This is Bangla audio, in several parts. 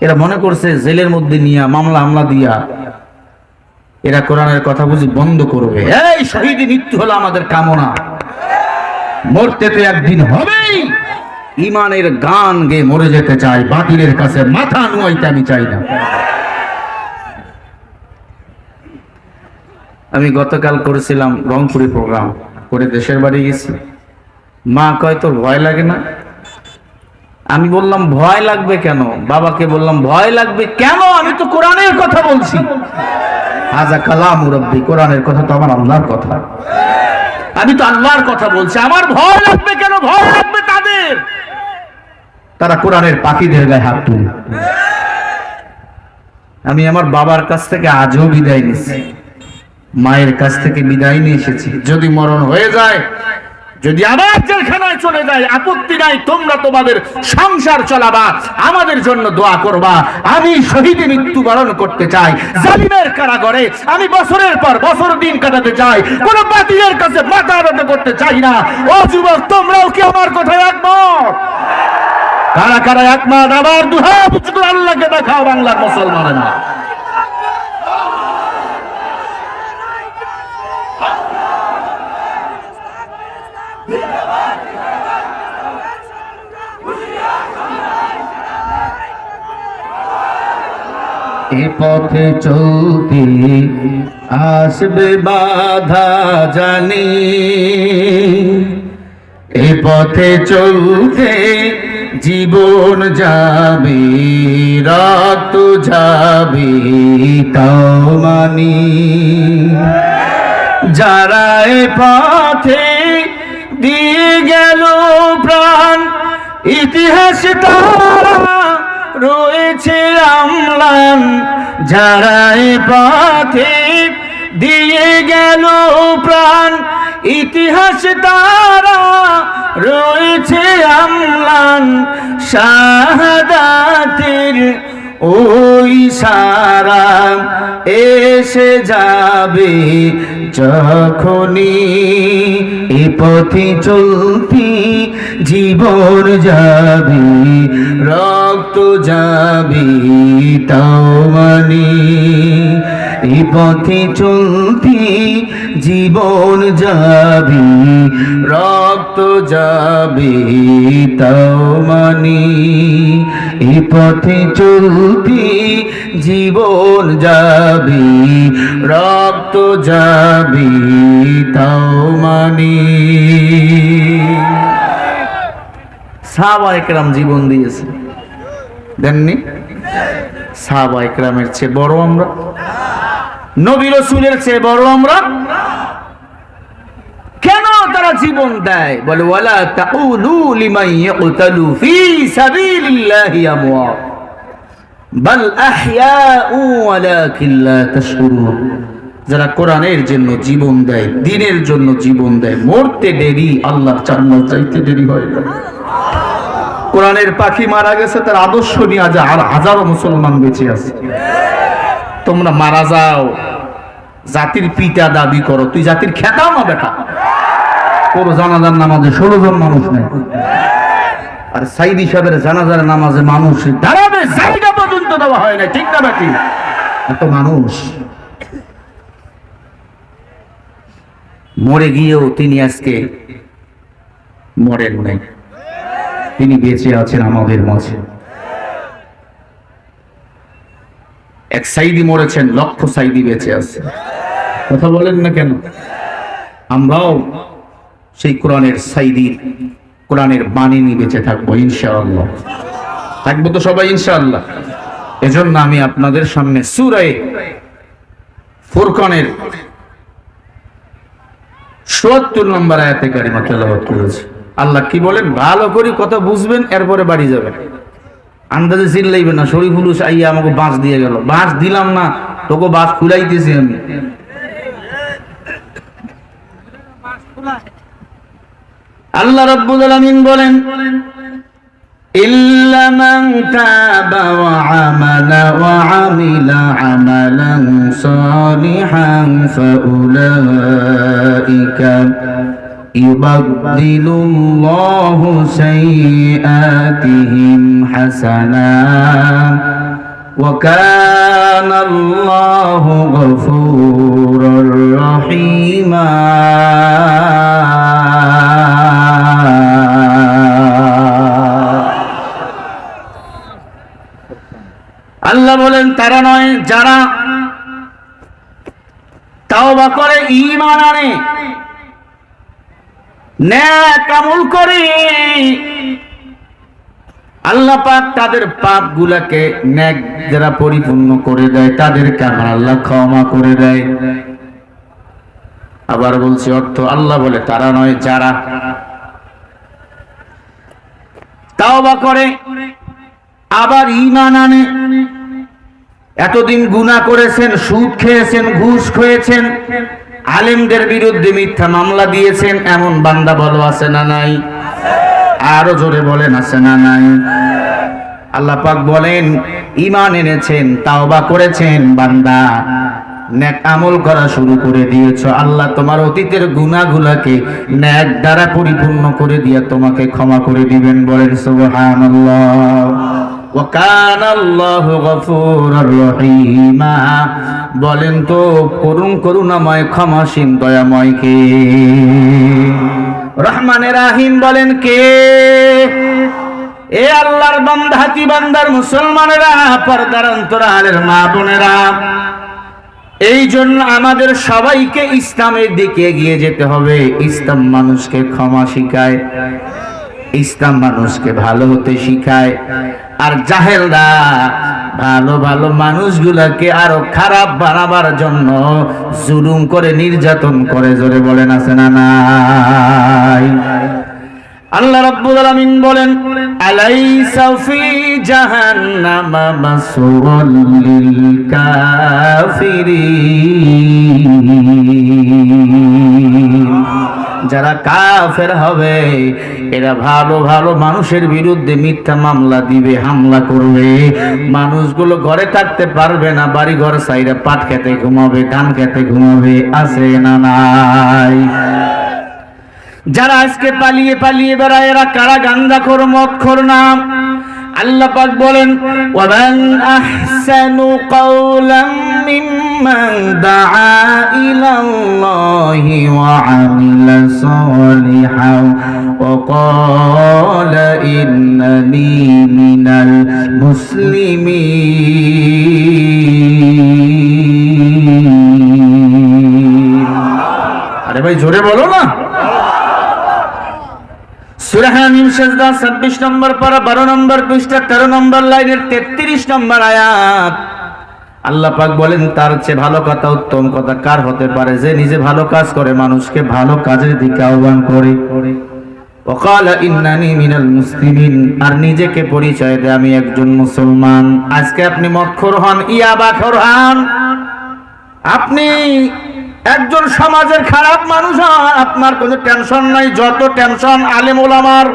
এরা মনে করছে জেলের মধ্যে নিয়ে মামলা হামলা দিয়া এরা কোরআনের কথা বুঝি বন্ধ করবে। এই শহীদ মৃত্যু হলো আমাদের কামনা। মরতে তো একদিন হবেই। ইমানের গান গে মরে যেতে চাই, বাতিলের কাছে মাথা নুয়াইতে আমি চাই না। আমি গতকাল করেছিলাম রংপুরে প্রোগ্রাম, করে দেশের বাড়ি গেছি। মা কয়, তোর ভয় লাগে না? আমি বললাম, ভয় লাগবে কেন? বাবাকে বললাম, ভয় লাগবে কেন? আমি তো কোরআনের কথা বলছি। হাজা কালাম রব্বি, কোরআনের কথা তো আমার আল্লাহর কথা। আমি তো আল্লাহর কথা বলছি। আমার ভয় লাগবে কেন? ভয় লাগবে তাদের। তারা কোরআনের পাখিদের গায়ে হাত তুলে। আমি আমার বাবার কাছ থেকে আজও বিদায় নিছি মায়ের কাছ থেকে বিদায় নিয়ে এসেছি। যদি মরণ হয়ে যায় যদি আবার জেলখানায় চলে যায়, আপত্তি নাই, তোমরা তোমাদের সংসার চলাবা, আমাদের জন্য দোয়া করবা। আমি শহীদে মৃত্যুবরণ করতে চাই, জালিমের কারাগারে আমি বছরের পর বছর দিন কাটাতে চাই, কোন বাতিলের কাছে মাথা নত করতে চাই না। ও যুবক, তোমরাও কি আমার কথায় একমত? কারা কারা একমত? আবার দুহা আল্লাহকে দেখাও, বাংলার মুসলমানেরা। এ পথে চলতে আসবে বাধা জানি। এ পথে চলতে জীবন যাবে রক্ত যাবে, তাও মানি। যারা এ পথে তারা রয়েছে আমলান যারা পথে দিয়ে গেল প্রাণ, ইতিহাস তারা রয়েছে আমলান, শাহাদাতের ওই সারা এসে যাবে যখনই এ পথে চলতি জীবন যাবি, রক্ত যাবি, তাও মানি। এ পথে চলতি জীবন যাবি, রক্ত যাবি, তাও মানি। এ পথে চলতি জীবন যাবি, রক্ত যাবে, তাও মানি। সাহাবা একরাম জীবন দিয়েছে। দেননি? সাহাবা একরামের চেয়ে বড় আমরা? নবী রসুলের চেয়ে বড় আমরা? কেন তারা জীবন দেয়? বলে যারা কোরআনের জন্য জীবন দেয়, দিনের জন্য জীবন দেয়, মরতে দেরি, আল্লাহর চান্নাল চাইতে দেরি হয় না। কোরআনের পাখি মারা গেছে, তার আদর্শ নিয়ে আজ আর হাজারো মুসলমান বেঁচে আছে। তোমরা মারা যাও। জাতির পিতা দাবি করো, তুই জাতির খেতাও না বেটা। তোর জানাজার নামাজে ষোলো জন মানুষ নেই। আর সাইদ সাহেবের জানাজার নামাজে মানুষ দাঁড়াবে, জায়গা পর্যন্ত দেওয়া হয় না ঠিক না বেটি? এত মানুষ। মরে গিয়েও তিনি আজকে মরেন নাই। তিনি বেঁচে আছেন আমাদের মাঝে। এক সাইদি মরেছেন, লক্ষ সাইদি বেঁচে আছে। কথা বলেন না কেন? আমরাও সেই কোরআনের সাইদির, কোরআনের বাণী নিয়ে বেঁচে থাকব, ইনশাআল্লাহ। থাকব তো সবাই, ইনশাআল্লাহ। এজন্য আমি আপনাদের সামনে সুরায় ফুরকানের সত্তর নম্বর আয়াতে কারিমা তেলাওয়াত করেছে। আল্লাহ কি বলেন ভালো করে কথা বুঝবেন এরপরে বাড়ি যাবেন আন্দাজে চিল্লাইবেন না শরীফুলুস আইয়া আমাকে বাঁশ দিয়ে গেল বাঁশ দিলাম না তোকে বাঁশ খুলাইতেছি আমি আল্লাহ রাব্বুল আলামিন বলেন إلا من تاب وعمل وعمل عملا صالحا فأولئك يبدل الله سيئاتهم حسنات وكان الله غفورا رحيما আল্লাহ বলেন তারা নয় যারা তাওবা করে ঈমান আনে করে। আল্লাহ পাক তাদের পাপ গুলাকে ন্যাক যারা পরিপূর্ণ করে দেয়, তাদেরকে আমার আল্লাহ ক্ষমা করে দেয়। আবার বলছি অর্থ আল্লাহ বলে, তারা নয়, যারা। তাও বা করে, আবার ইমান আনে। এতদিন গুনাহ করেছেন, সুদ খেয়েছেন, ঘুষ খেয়েছেন। আলেমদের বিরুদ্ধে মিথ্যা মামলা দিয়েছেন, এমন বান্দা বলো আছে না নাই? আরও জোরে বলেন, আছে না নাই? আল্লাহ পাক বলেন ইমান এনেছেন, তাওবা করেছেন, বান্দা। নেক আমল করা শুরু করে দিয়েছ। আল্লাহ তোমার অতীতের গুনাহগুলোকে নেক দ্বারা পরিপূর্ণ করে দিয়ে তোমাকে ক্ষমা করে দিবেন বলেন, সুবহানাল্লাহ। وكان الله غفورا رحيما বলেন তো করুণ করুণাময় ক্ষমাসীন দয়াময় কে রহমানের রাহিম বলেন কে এ আল্লাহর বান্দা হাতি বান্দার মুসলমানেরা পর্দার অন্তরালের মা বোনেরা এই জন্য আমাদের সবাইকে ইসলামের দিকে এগিয়ে যেতে হবে ইসলাম মানুষকে ক্ষমা শিখায় ইসলাম মানুষকে ভালো হতে শিখায় আর জাহেলরা ভালো ভালো মানুষগুলাকে আরও খারাপ বানাবার জন্য জুলুম করে নির্যাতন করে, জোরে বলেন, আছে না নাই? আল্লাহ রাব্বুল আলামিন বলেন, আলাইসা ফি জাহান্নামা মাসওয়াল লিল কাফিরিন। যারা কাফের হবে, এরা ভালো ভালো মানুষের বিরুদ্ধে মিথ্যা মামলা দিবে, হামলা করবে। মানুষগুলো ঘরে থাকতে পারবে না বাড়ি ঘর সাইডে পাট খেতে ঘুমাবে, ধান খেতে ঘুমাবে, আছে না নাই? যারা আজকে পালিয়ে পালিয়ে বেড়ায়, এরা কারা গান্দা খোর মদ খোর নাম আল্লাহ পাক বলেন, ওয়ামান আহসানু কাওলাম মিম্মান দাআ ইলাল্লাহি ওয়া আমিলা ওয়া ক্বালা ইন্নানি মিনাল মুসলিমিন. আরে ভাই, জোরে বলো না। তিন সেজদা, ছাব্বিশ নম্বর পারা, বারো নম্বর পৃষ্ঠা, তেরো নম্বর লাইনের তেত্রিশ নম্বর আয়াত। আল্লাহ পাক বলেন, তার চেয়ে ভালো কথা, উত্তম কথা কার হতে পারে? যে নিজে ভালো কাজ করে, মানুষকে ভালো কাজের দিকে আহ্বান করে। ওকাল, ইন্নানি মিনাল মুসলিমিন আর নিজেকে পরিচয় দেয় আমি একজন মুসলমান। আজকে আপনি মক্ষর হন ইয়াবাখর হন। আপনি একজন সমাজের খারাপ মানুষ হন। আপনার কোনো টেনশন নাই, যত টেনশন আলেম ওলামার।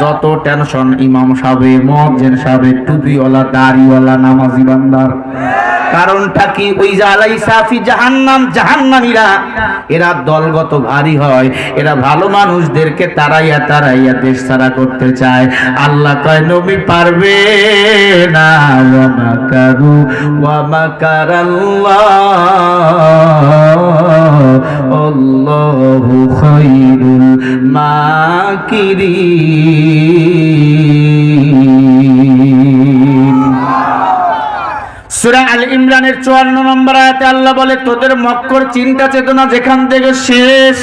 যত টেনশন ইমাম সাহেব মহাজেন সাহেব টুপিওয়ালা দাড়িওয়ালা, নামাজি বান্দার। কারণটা কি? ওই জালাই সাফি জাহান্নাম, জাহান্নামীরা, এরা দলগত ভারী হয়। এরা ভালো মানুষদেরকে তারাইয়া তারাইয়া দেশ ছাড়া করতে চায়। আল্লাহ কয়, নবী পারবে না, ওয়া মাকারু ওয়া মাকারাল্লাহ আল্লাহু খায়রুল মাকিরিন। 54 নম্বর আয়াতে আল্লাহ বলে, তোদের মক্কর চিন্তা চেতনা যেখান থেকে শেষ,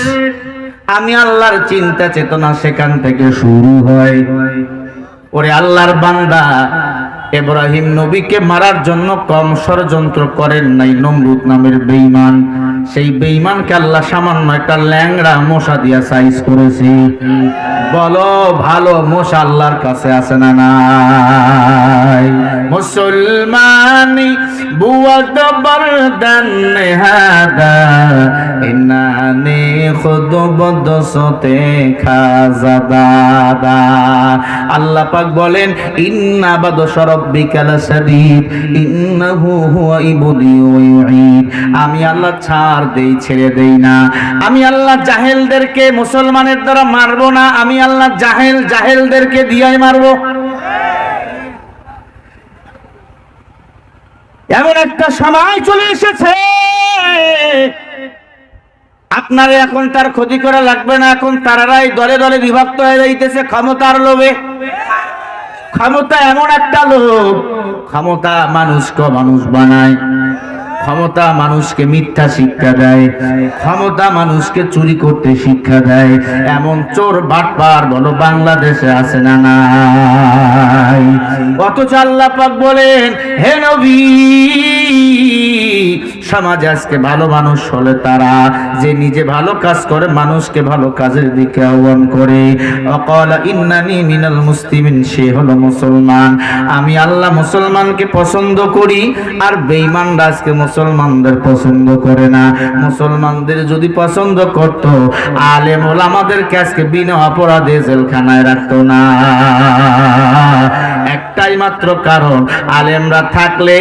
আমি আল্লাহর চিন্তা চেতনা সেখান থেকে শুরু হয়। ওরে আল্লাহর বান্দা, এব্রাহিম নবীকে মারার জন্য কম ষড়যন্ত্র করেন নাই, নমরুদ নামের বেঈমান। সেই বেঈমানকে আল্লাহ সামান্য একটা ল্যাংড়া মশা দিয়া সাইজ করেছে। বলো, ভালো মশা আল্লাহর কাছে আছে না নাই? মুসলমানি বুয়া দবর ফরদান হাদা ইনানি খুদ বদসতে খাজাদাদা আল্লাহ পাক বলেন, ইন্না বাদশ রাব্বিকা লাসাদীদ ইন্নাহু হুয়া ইবদি ওয়া ইউঈদ। আমি আল্লাহ ছাড় দেই, ছেড়ে দেই না। আমি আল্লাহ জাহেলদেরকে মুসলমানের দ্বারা মারবো না, আমি আল্লাহ জাহেল জাহেলদেরকে দিয়াই মারবো। এমন একটা সময় চলে এসেছে। আপনার এখন তার ক্ষতি করা লাগবে না, এখন তারারাই দলে দলে বিভক্ত হয়ে যাইতেছে ক্ষমতার লোভে। ক্ষমতা এমন একটা লোভ, ক্ষমতা মানুষকে মানুষ বানায়। ক্ষমতা মানুষকে মিথ্যা শিক্ষা দেয়, ক্ষমতা মানুষকে চুরি করতে শিক্ষা দেয়। এমন চোর বাটপার বলো বাংলাদেশে আছে না নাই। অথচ আল্লাহ পাক বলেন, হে নবী, সমাজে আজকে ভালো মানুষ হলে তারা যে নিজে ভালো কাজ করে, মানুষকে ভালো কাজের দিকে আহ্বান করে। অকল ইন্নানি মিনাল মুসলিমিন, সে হলো মুসলমান। আমি আল্লাহ মুসলমানকে পছন্দ করি, আর বেঈমানরা আজকে মুসলমানদের পছন্দ করে না। মুসলমানদের যদি পছন্দ করত আলেম আমাদের আজকে বিনা অপরাধে জেলখানায় রাখতো না। একটাই মাত্র কারণ। আলেমরা থাকলে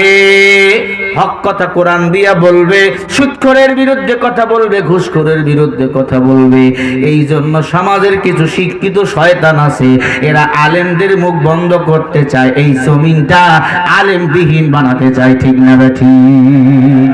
হক কথা কোরআন দিয়া বলবে, সুৎখরের বিরুদ্ধে কথা বলবে, ঘুষখোরের বিরুদ্ধে কথা বলবে। এই জন্য সমাজের কিছু শিক্ষিত শয়তান আছে, এরা আলেমদের মুখ বন্ধ করতে চায়, এই জমিনটা আলেমবিহীন বানাতে চায়, ঠিক না ঠিক?